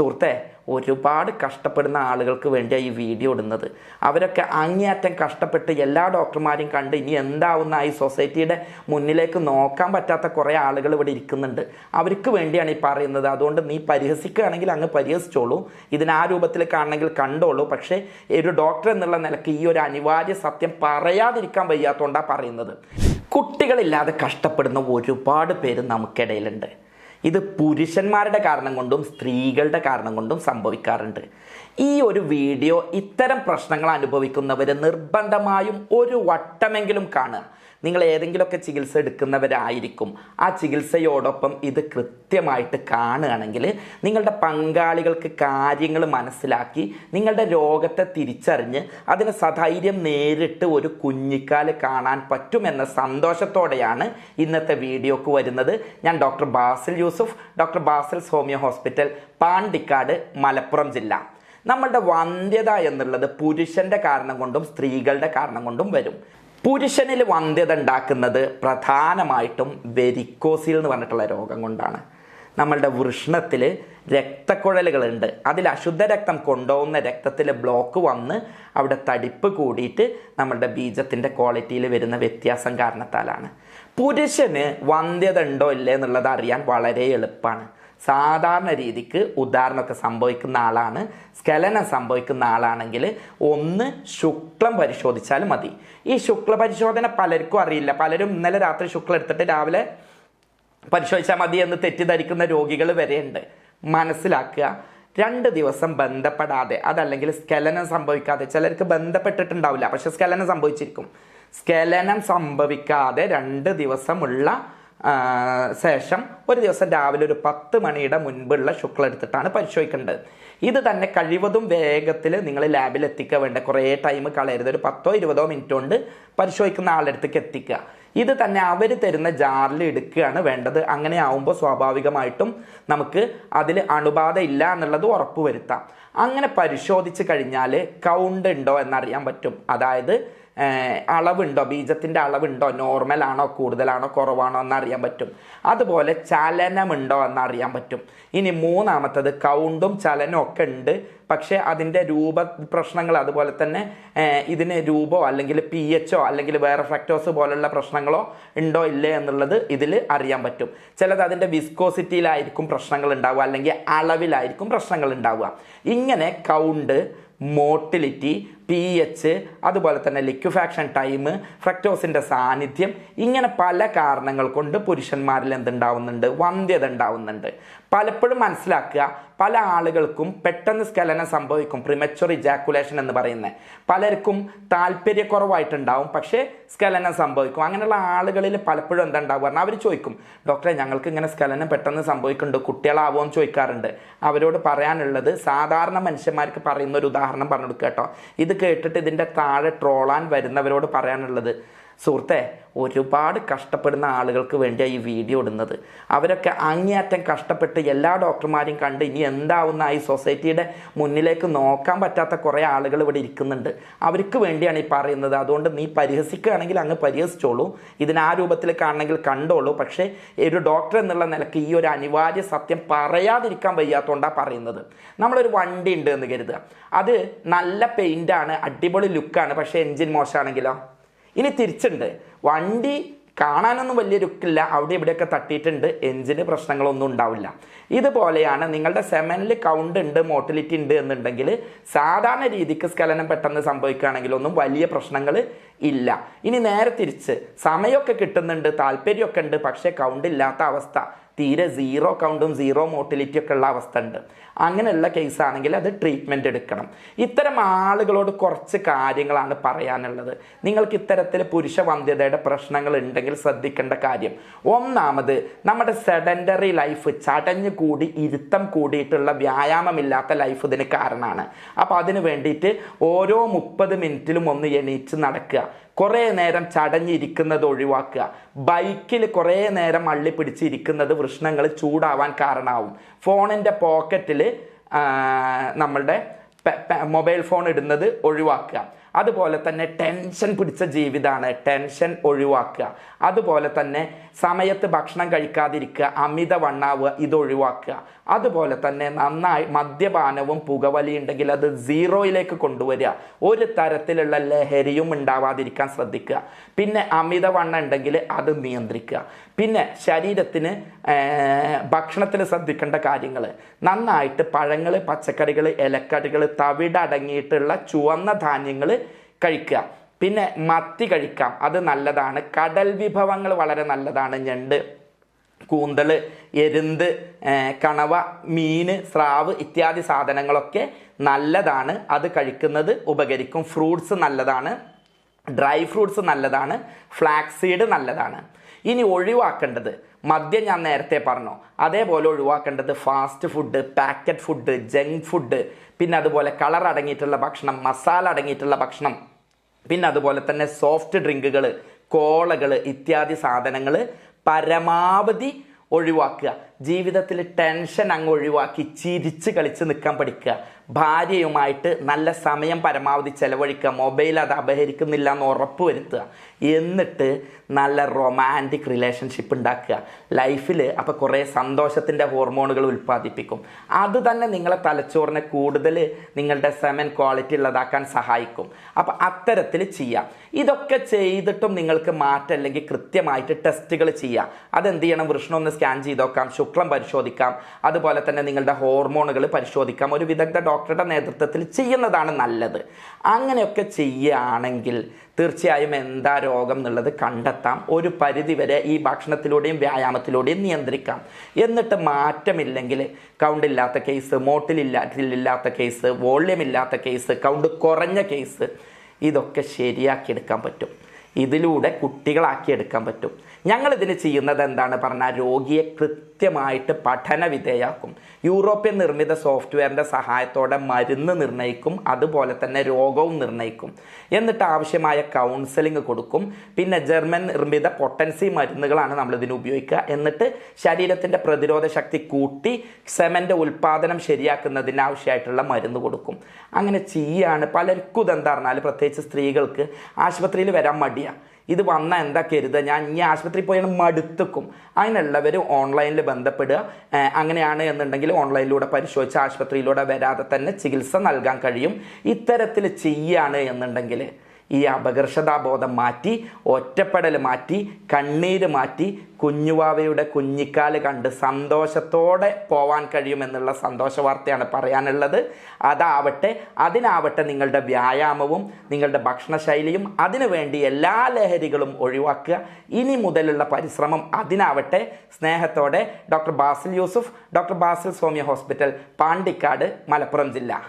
സുഹൃത്തെ ഒരുപാട് കഷ്ടപ്പെടുന്ന ആളുകൾക്ക് വേണ്ടിയാണ് ഈ വീഡിയോ ഇടുന്നത്. അവരൊക്കെ അങ്ങേയറ്റം കഷ്ടപ്പെട്ട് എല്ലാ ഡോക്ടർമാരെയും കണ്ട് ഇനി എന്താവുന്ന ഈ സൊസൈറ്റിയുടെ മുന്നിലേക്ക് നോക്കാൻ പറ്റാത്ത കുറേ ആളുകൾ ഇവിടെ ഇരിക്കുന്നുണ്ട്. അവർക്ക് വേണ്ടിയാണ് ഈ പറയുന്നത്. അതുകൊണ്ട് നീ പരിഹസിക്കുകയാണെങ്കിൽ അങ്ങ് പരിഹസിച്ചോളൂ. ഇതിന് ആ രൂപത്തിൽ കാണണമെങ്കിൽ കണ്ടോളൂ. പക്ഷേ ഒരു ഡോക്ടർ എന്നുള്ള നിലയ്ക്ക് ഈ ഒരു അനിവാര്യ സത്യം പറയാതിരിക്കാൻ വയ്യാത്തതുകൊണ്ടാണ് പറയുന്നത്. കുട്ടികളില്ലാതെ കഷ്ടപ്പെടുന്ന ഒരുപാട് പേര് നമുക്കിടയിലുണ്ട്. ഇത് പുരുഷന്മാരുടെ കാരണം കൊണ്ടും സ്ത്രീകളുടെ കാരണം കൊണ്ടും സംഭവിക്കാറുണ്ട്. ഈ ഒരു വീഡിയോ ഇത്തരം പ്രശ്നങ്ങൾ അനുഭവിക്കുന്നവരെ നിർബന്ധമായും ഒരു വട്ടമെങ്കിലും കാണുക. നിങ്ങൾ ഏതെങ്കിലുമൊക്കെ ചികിത്സ എടുക്കുന്നവരായിരിക്കും. ആ ചികിത്സയോടൊപ്പം ഇത് കൃത്യമായിട്ട് കാണുകയാണെങ്കിൽ നിങ്ങളുടെ പങ്കാളികൾക്ക് കാര്യങ്ങൾ മനസ്സിലാക്കി നിങ്ങളുടെ രോഗത്തെ തിരിച്ചറിഞ്ഞ് അതിനെ സധൈര്യം നേരിട്ട് ഒരു കുഞ്ഞിക്കാൽ കാണാൻ പറ്റുമെന്ന സന്തോഷത്തോടെയാണ് ഇന്നത്തെ വീഡിയോക്ക് വരുന്നത്. ഞാൻ doctor Basil Yusuf doctor Basil homeo hospital Pandikkad Malappuram ജില്ല. നമ്മളുടെ വന്ധ്യത എന്നുള്ളത് പുരുഷന്റെ കാരണം കൊണ്ടും സ്ത്രീകളുടെ കാരണം കൊണ്ടും വരും. പുരുഷനിൽ വന്ധ്യത ഉണ്ടാക്കുന്നത് പ്രധാനമായിട്ടും വെരിക്കോസിൽ എന്ന് പറഞ്ഞിട്ടുള്ള രോഗം കൊണ്ടാണ്. നമ്മളുടെ വൃഷ്ണത്തിൽ രക്തക്കുഴലുകളുണ്ട്. അതിൽ അശുദ്ധ രക്തം കൊണ്ടുപോകുന്ന രക്തത്തിൽ ബ്ലോക്ക് വന്ന് അവിടെ തടിപ്പ് കൂടിയിട്ട് നമ്മളുടെ ബീജത്തിന്റെ ക്വാളിറ്റിയിൽ വരുന്ന വ്യത്യാസം കാരണത്താലാണ്. പുരുഷന് വന്ധ്യത ഉണ്ടോ ഇല്ലേ എന്നുള്ളത് അറിയാൻ വളരെ എളുപ്പമാണ്. സാധാരണ രീതിക്ക് ഉദാഹരണമൊക്കെ സംഭവിക്കുന്ന ആളാണ്. സ്കലനം സംഭവിക്കുന്ന ആളാണെങ്കിൽ ഒന്ന് ശുക്ലം പരിശോധിച്ചാൽ മതി. ഈ ശുക്ല പരിശോധന പലർക്കും അറിയില്ല. പലരും ഇന്നലെ രാത്രി ശുക്ലം എടുത്തിട്ട് രാവിലെ പരിശോധിച്ചാൽ മതി എന്ന് തെറ്റിദ്ധരിക്കുന്ന രോഗികൾ വരെയുണ്ട്. മനസ്സിലാക്കുക. രണ്ട് ദിവസം ബന്ധപ്പെടാതെ അതല്ലെങ്കിൽ സ്കലനം സംഭവിക്കാതെ. ചിലർക്ക് ബന്ധപ്പെട്ടിട്ടുണ്ടാവില്ല പക്ഷെ സ്കലനം സംഭവിച്ചിരിക്കും. സ്കലനം സംഭവിക്കാതെ രണ്ട് ദിവസമുള്ള ശേഷം ഒരു ദിവസം രാവിലെ ഒരു പത്ത് മണിയുടെ മുൻപുള്ള ശുക്ലം എടുത്തിട്ടാണ് പരിശോധിക്കേണ്ടത്. ഇത് തന്നെ കഴിവതും വേഗത്തിൽ നിങ്ങൾ ലാബിൽ എത്തിക്കുക വേണ്ട. കുറേ ടൈം കളയരുത്. ഒരു പത്തോ ഇരുപതോ മിനിറ്റ് കൊണ്ട് പരിശോധിക്കുന്ന ആളുടെ അടുത്തേക്ക് എത്തിക്കുക. ഇത് തന്നെ അവർ തരുന്ന ജാറിൽ എടുക്കുകയാണ് വേണ്ടത്. അങ്ങനെ ആവുമ്പോൾ സ്വാഭാവികമായിട്ടും നമുക്ക് അതിൽ അണുബാധ ഇല്ല എന്നുള്ളത് ഉറപ്പ് വരുത്താം അങ്ങനെ പരിശോധിച്ച് കഴിഞ്ഞാൽ കൗണ്ട് ഉണ്ടോ എന്നറിയാൻ പറ്റും. അതായത് അളവുണ്ടോ? ബീജത്തിന്റെ അളവുണ്ടോ? നോർമൽ ആണോ? കൂടുതലാണോ? കുറവാണോ? എന്നറിയാൻ പറ്റും. അതുപോലെ ചലനമുണ്ടോ? എന്നറിയാൻ പറ്റും. ഇനി മൂന്നാമത്തത് കൗണ്ടും ചലനവും ഒക്കെ ഉണ്ട്. പക്ഷേ അതിന്റെ രൂപ പ്രശ്നങ്ങൾ അതുപോലെ തന്നെ ഇതിന് രൂപോ അല്ലെങ്കിൽ പി എച്ചോ അല്ലെങ്കിൽ വേറെ ഫ്രക്ടോസ് പോലുള്ള പ്രശ്നങ്ങളോ ഉണ്ടോ ഇല്ലേ എന്നുള്ളത് ഇതിൽ അറിയാൻ പറ്റും. ചിലത് അതിന്റെ വിസ്കോസിറ്റിയിലായിരിക്കും പ്രശ്നങ്ങൾ ഉണ്ടാവുക അല്ലെങ്കിൽ അളവിലായിരിക്കും പ്രശ്നങ്ങൾ ഉണ്ടാവുക. ഇങ്ങനെ കൗണ്ട് മോട്ടിലിറ്റി പി എച്ച് അതുപോലെ തന്നെ ലിക്വിഫാക്ഷൻ ടൈം ഫ്രക്ടോസിന്റെ സാന്നിധ്യം ഇങ്ങനെ പല കാരണങ്ങൾ കൊണ്ട് പുരുഷന്മാരിൽ എന്തുണ്ടാവുന്നുണ്ട്? വന്ധ്യത ഉണ്ടാവുന്നുണ്ട്. പലപ്പോഴും മനസ്സിലാക്കുക പല ആളുകൾക്കും പെട്ടെന്ന് സ്കലനം സംഭവിക്കും പ്രിമച്ചുർ ഇജാക്കുലേഷൻ എന്ന് പറയുന്നത്. പലർക്കും താല്പര്യക്കുറവായിട്ടുണ്ടാവും പക്ഷേ സ്കലനം സംഭവിക്കും. അങ്ങനെയുള്ള ആളുകളിൽ പലപ്പോഴും എന്താ ഉണ്ടാവുക പറഞ്ഞാൽ അവർ ചോദിക്കും ഡോക്ടറെ ഞങ്ങൾക്ക് ഇങ്ങനെ സ്കലനം പെട്ടെന്ന് സംഭവിക്കുന്നുണ്ട് കുട്ടികളാവോ? എന്ന് ചോദിക്കാറുണ്ട്. അവരോട് പറയാനുള്ളത് സാധാരണ മനുഷ്യന്മാർക്ക് പറയുന്ന ഒരു ഉദാഹരണം പറഞ്ഞു കൊടുക്കുക കേട്ടോ. ഇത് കേട്ടിട്ട് ഇതിന്റെ താഴെ ട്രോളാൻ വരുന്നവരോട് പറയാനുള്ളത്. സുഹൃത്തെ ഒരുപാട് കഷ്ടപ്പെടുന്ന ആളുകൾക്ക് വേണ്ടിയാണ് ഈ വീഡിയോ ഇടുന്നത്. അവരൊക്കെ അങ്ങേയറ്റം കഷ്ടപ്പെട്ട് എല്ലാ ഡോക്ടർമാരെയും കണ്ട് ഇനി എന്താവുന്ന ഈ സൊസൈറ്റിയുടെ മുന്നിലേക്ക് നോക്കാൻ പറ്റാത്ത കുറേ ആളുകൾ ഇവിടെ ഇരിക്കുന്നുണ്ട്. അവർക്ക് വേണ്ടിയാണ് ഈ പറയുന്നത്. അതുകൊണ്ട് നീ പരിഹസിക്കുകയാണെങ്കിൽ അങ്ങ് പരിഹസിച്ചോളൂ. ഇതിന് ആ രൂപത്തിൽ കാണണമെങ്കിൽ കണ്ടോളൂ. പക്ഷേ ഒരു ഡോക്ടർ എന്നുള്ള നിലയ്ക്ക് ഈ ഒരു അനിവാര്യ സത്യം പറയാതിരിക്കാൻ വയ്യാത്തതുകൊണ്ടാണ് പറയുന്നത്. നമ്മളൊരു വണ്ടി ഉണ്ട് എന്ന് കരുതുക. അത് നല്ല പെയിന്റാണ് അടിപൊളി ലുക്കാണ് പക്ഷേ എൻജിൻ മോശമാണെങ്കിലോ? ഇനി തിരിച്ചുണ്ട്. വണ്ടി കാണാനൊന്നും വലിയ ലുക്കില്ല അവിടെ ഇവിടെയൊക്കെ തട്ടിയിട്ടുണ്ട്. എഞ്ചിന് പ്രശ്നങ്ങളൊന്നും ഉണ്ടാവില്ല. ഇതുപോലെയാണ് നിങ്ങളുടെ സെമനിൽ കൗണ്ട് ഉണ്ട് മോട്ടിലിറ്റി ഉണ്ട് എന്നുണ്ടെങ്കിൽ സാധാരണ രീതിക്ക് സ്കലനം പെട്ടെന്ന് സംഭവിക്കുകയാണെങ്കിലൊന്നും വലിയ പ്രശ്നങ്ങൾ ഇല്ല. ഇനി നേരെ തിരിച്ച് സമയമൊക്കെ കിട്ടുന്നുണ്ട് താല്പര്യമൊക്കെ ഉണ്ട് പക്ഷേ കൗണ്ട് ഇല്ലാത്ത അവസ്ഥ. തീരെ സീറോ കൗണ്ടും സീറോ മോട്ടിലിറ്റി ഒക്കെ ഉള്ള അവസ്ഥ ഉണ്ട്. അങ്ങനെയുള്ള കേസാണെങ്കിൽ അത് ട്രീറ്റ്മെന്റ് എടുക്കണം. ഇത്തരം ആളുകളോട് കുറച്ച് കാര്യങ്ങളാണ് പറയാനുള്ളത്. നിങ്ങൾക്ക് ഇത്തരത്തിൽ പുരുഷ വന്ധ്യതയുടെ പ്രശ്നങ്ങൾ ഉണ്ടെങ്കിൽ ശ്രദ്ധിക്കേണ്ട കാര്യം. ഒന്നാമത് നമ്മുടെ സെഡൻഡറി ലൈഫ് ചടഞ്ഞു കൂടി ഇരുത്തം കൂടിയിട്ടുള്ള വ്യായാമമില്ലാത്ത ലൈഫ് ഇതിന് കാരണമാണ്. അപ്പോൾ അതിന് വേണ്ടിയിട്ട് ഓരോ മുപ്പത് മിനിറ്റിലും ഒന്ന് എണീറ്റ് നടക്കുക. കുറേ നേരം ചടഞ്ഞിരിക്കുന്നത് ഒഴിവാക്കുക. ബൈക്കിൽ കുറേ നേരം അള്ളി പിടിച്ചിരിക്കുന്നത് വൃഷ്ണങ്ങൾ ചൂടാവാൻ കാരണമാവും. ഫോണിന്റെ പോക്കറ്റിൽ നമ്മളുടെ മൊബൈൽ ഫോൺ ഇടുന്നത് ഒഴിവാക്കുക. അതുപോലെ തന്നെ ടെൻഷൻ പിടിച്ച ജീവിതമാണ് ടെൻഷൻ ഒഴിവാക്കുക. അതുപോലെ തന്നെ സമയത്ത് ഭക്ഷണം കഴിക്കാതിരിക്കുക അമിത വണ്ണാവുക ഇത് ഒഴിവാക്കുക. അതുപോലെ തന്നെ നന്നായി മദ്യപാനവും പുകവലി ഉണ്ടെങ്കിൽ അത് സീറോയിലേക്ക് കൊണ്ടുവരിക. ഒരു തരത്തിലുള്ള ലഹരിയും ഉണ്ടാവാതിരിക്കാൻ ശ്രദ്ധിക്കുക. പിന്നെ അമിത വണ്ണം ഉണ്ടെങ്കിൽ അത് നിയന്ത്രിക്കുക. പിന്നെ ശരീരത്തിന് ഭക്ഷണത്തിൽ ശ്രദ്ധിക്കേണ്ട കാര്യങ്ങൾ നന്നായിട്ട് പഴങ്ങൾ പച്ചക്കറികൾ ഇലക്കറികൾ തവിടടങ്ങിയിട്ടുള്ള ചുവന്ന ധാന്യങ്ങൾ കഴിക്കുക. പിന്നെ മത്തി കഴിക്കാം. അത് നല്ലതാണ്. കടൽ വിഭവങ്ങൾ വളരെ നല്ലതാണ്. ഞണ്ട് കൂന്തൽ എരുന്ത് കണവ മീന് സ്രാവ് ഇത്യാദി സാധനങ്ങളൊക്കെ നല്ലതാണ്. അത് കഴിക്കുന്നത് ഉപകരിക്കും. ഫ്രൂട്ട്സ് നല്ലതാണ്. ഡ്രൈ ഫ്രൂട്ട്സ് നല്ലതാണ്. ഫ്ലാക്സീഡ് നല്ലതാണ്. ഇനി ഒഴിവാക്കേണ്ടത് മദ്യം ഞാൻ നേരത്തെ പറഞ്ഞു അതേപോലെ ഒഴിവാക്കേണ്ടത് fast food packet food junk food പിന്നെ അതുപോലെ കളർ അടങ്ങിയിട്ടുള്ള ഭക്ഷണം മസാല അടങ്ങിയിട്ടുള്ള ഭക്ഷണം പിന്നെ അതുപോലെ തന്നെ സോഫ്റ്റ് ഡ്രിങ്കുകൾ കോളകൾ ഇത്യാദി സാധനങ്ങൾ പരമാവധി ഒഴിവാക്കുക. ജീവിതത്തിൽ ടെൻഷൻ അങ്ങ് ഒഴിവാക്കി ചിരിച്ച് കളിച്ച് നിൽക്കാൻ പഠിക്കുക. ഭാര്യയുമായിട്ട് നല്ല സമയം പരമാവധി ചെലവഴിക്കുക മൊബൈൽ അത് അപഹരിക്കുന്നില്ല എന്ന് ഉറപ്പ് വരുത്തുക. എന്നിട്ട് നല്ല റൊമാന്റിക് റിലേഷൻഷിപ്പ് ഉണ്ടാക്കുക. ലൈഫിൽ അപ്പോൾ കുറേ സന്തോഷത്തിന്റെ ഹോർമോണുകൾ ഉൽപ്പാദിപ്പിക്കും. അത് തന്നെ നിങ്ങളെ തലച്ചോറിനെ കൂടുതൽ നിങ്ങളുടെ സെമൻ ക്വാളിറ്റി ഉള്ളതാക്കാൻ സഹായിക്കും. അപ്പോൾ അത്തരത്തിൽ ചെയ്യാം. ഇതൊക്കെ ചെയ്തിട്ടും നിങ്ങൾക്ക് മാറ്റം അല്ലെങ്കിൽ കൃത്യമായിട്ട് ടെസ്റ്റുകൾ ചെയ്യാം. അതെന്ത് ചെയ്യണം? വൃഷ്ണു ഒന്ന് സ്കാൻ ചെയ്ത് നോക്കാം ശുക്ലം പരിശോധിക്കാം. അതുപോലെ തന്നെ നിങ്ങളുടെ ഹോർമോണുകൾ പരിശോധിക്കാം. ഒരു വിദഗ്ധ ഡോക്ടറുടെ നേതൃത്വത്തിൽ ചെയ്യുന്നതാണ് നല്ലത്. അങ്ങനെയൊക്കെ ചെയ്യുകയാണെങ്കിൽ തീർച്ചയായും എന്താ രോഗം എന്നുള്ളത് കണ്ടെത്താം. ഒരു പരിധിവരെ ഈ ഭക്ഷണത്തിലൂടെയും വ്യായാമത്തിലൂടെയും നിയന്ത്രിക്കാം. എന്നിട്ട് മാറ്റമില്ലെങ്കിൽ കൗണ്ട് ഇല്ലാത്ത കേസ് മോട്ടിലില്ലാത്ത കേസ് വോള്യം ഇല്ലാത്ത കേസ് കൗണ്ട് കുറഞ്ഞ കേസ് ഇതൊക്കെ ശരിയാക്കിയെടുക്കാൻ പറ്റും. ഇതിലൂടെ കുട്ടികളാക്കിയെടുക്കാൻ പറ്റും. ഞങ്ങൾ ഇതിന് ചെയ്യുന്നത് എന്താണ്? പറഞ്ഞാൽ രോഗിയെ കൃത്യമായിട്ട് പഠന വിധേയാക്കും യൂറോപ്യൻ നിർമ്മിത സോഫ്റ്റ്വെയറിന്റെ സഹായത്തോടെ മരുന്ന് നിർണയിക്കും അതുപോലെ തന്നെ രോഗവും നിർണയിക്കും. എന്നിട്ട് ആവശ്യമായ കൗൺസിലിംഗ് കൊടുക്കും. പിന്നെ ജർമ്മൻ നിർമ്മിത പൊട്ടൻസി മരുന്നുകളാണ് നമ്മൾ ഇതിന് ഉപയോഗിക്കുക. എന്നിട്ട് ശരീരത്തിന്റെ പ്രതിരോധ ശക്തി കൂട്ടി സെമന്റെ ഉൽപ്പാദനം ശരിയാക്കുന്നതിന് ആവശ്യമായിട്ടുള്ള മരുന്ന് കൊടുക്കും. അങ്ങനെ ചെയ്യുകയാണ് പലർക്കും ഇതെന്താ പറഞ്ഞാൽ പ്രത്യേകിച്ച് സ്ത്രീകൾക്ക് ആശുപത്രിയിൽ വരാൻ മടിയാണ് ഇത് വന്ന എന്താ കരുതുക ഞാൻ ഈ ആശുപത്രി പോയാണ് മടുത്തുക്കും. അതിനുള്ളവർ ഓൺലൈനിൽ ബന്ധപ്പെടുക. അങ്ങനെയാണ് എന്നുണ്ടെങ്കിൽ ഓൺലൈനിലൂടെ പരിശോധിച്ച് ആശുപത്രിയിലൂടെ വരാതെ തന്നെ ചികിത്സ നൽകാൻ കഴിയും. ഇത്തരത്തിൽ ചെയ്യാണ് എന്നുണ്ടെങ്കിൽ ഈ അപകർഷതാബോധം മാറ്റി ഒറ്റപ്പെടൽ മാറ്റി കണ്ണീര് മാറ്റി കുഞ്ഞുവാവയുടെ കുഞ്ഞിക്കാൽ കണ്ട് സന്തോഷത്തോടെ പോവാൻ കഴിയുമെന്നുള്ള സന്തോഷ വാർത്തയാണ് പറയാനുള്ളത്. അതാവട്ടെ അതിനാവട്ടെ നിങ്ങളുടെ വ്യായാമവും നിങ്ങളുടെ ഭക്ഷണശൈലിയും അതിനുവേണ്ടി എല്ലാ ലഹരികളും ഒഴിവാക്കുക. ഇനി മുതലുള്ള പരിശ്രമം അതിനാവട്ടെ. സ്നേഹത്തോടെ doctor Basil Yusuf doctor Basil Soumya hospital Pandikkad Malappuram ജില്ല.